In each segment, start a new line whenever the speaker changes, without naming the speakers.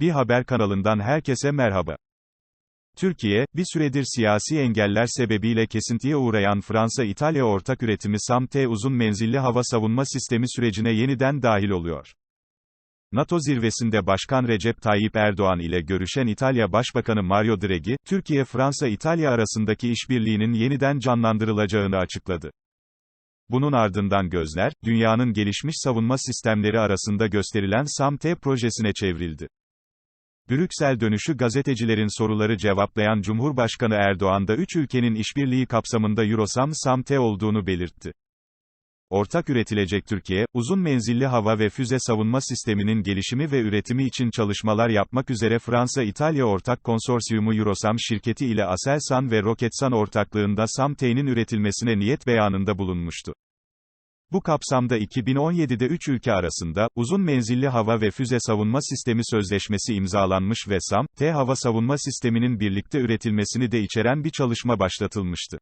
Bir haber kanalından herkese merhaba. Türkiye, bir süredir siyasi engeller sebebiyle kesintiye uğrayan Fransa-İtalya ortak üretimi SAM-T uzun menzilli hava savunma sistemi sürecine yeniden dahil oluyor. NATO zirvesinde Başkan Recep Tayyip Erdoğan ile görüşen İtalya Başbakanı Mario Draghi, Türkiye-Fransa-İtalya arasındaki işbirliğinin yeniden canlandırılacağını açıkladı. Bunun ardından gözler, dünyanın gelişmiş savunma sistemleri arasında gösterilen SAM-T projesine çevrildi. Brüksel dönüşü gazetecilerin soruları cevaplayan Cumhurbaşkanı Erdoğan da üç ülkenin işbirliği kapsamında Eurosam SAM-T olduğunu belirtti. Ortak üretilecek Türkiye, uzun menzilli hava ve füze savunma sisteminin gelişimi ve üretimi için çalışmalar yapmak üzere Fransa-İtalya ortak konsorsiyumu Eurosam şirketi ile Aselsan ve Roketsan ortaklığında SAM-T'nin üretilmesine niyet beyanında bulunmuştu. Bu kapsamda 2017'de üç ülke arasında, uzun menzilli hava ve füze savunma sistemi sözleşmesi imzalanmış ve SAM-T hava savunma sisteminin birlikte üretilmesini de içeren bir çalışma başlatılmıştı.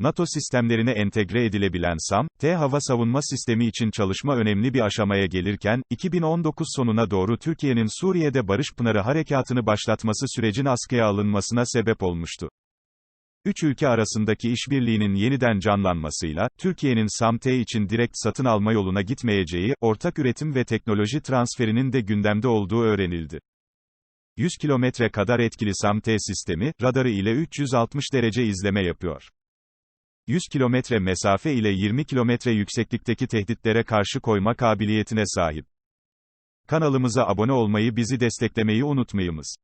NATO sistemlerine entegre edilebilen SAM-T hava savunma sistemi için çalışma önemli bir aşamaya gelirken, 2019 sonuna doğru Türkiye'nin Suriye'de Barış Pınarı harekatını başlatması sürecin askıya alınmasına sebep olmuştu. Üç ülke arasındaki işbirliğinin yeniden canlanmasıyla, Türkiye'nin SAM-T için direkt satın alma yoluna gitmeyeceği, ortak üretim ve teknoloji transferinin de gündemde olduğu öğrenildi. 100 kilometre kadar etkili SAM-T sistemi, radarı ile 360 derece izleme yapıyor. 100 kilometre mesafe ile 20 kilometre yükseklikteki tehditlere karşı koyma kabiliyetine sahip. Kanalımıza abone olmayı bizi desteklemeyi unutmayınız.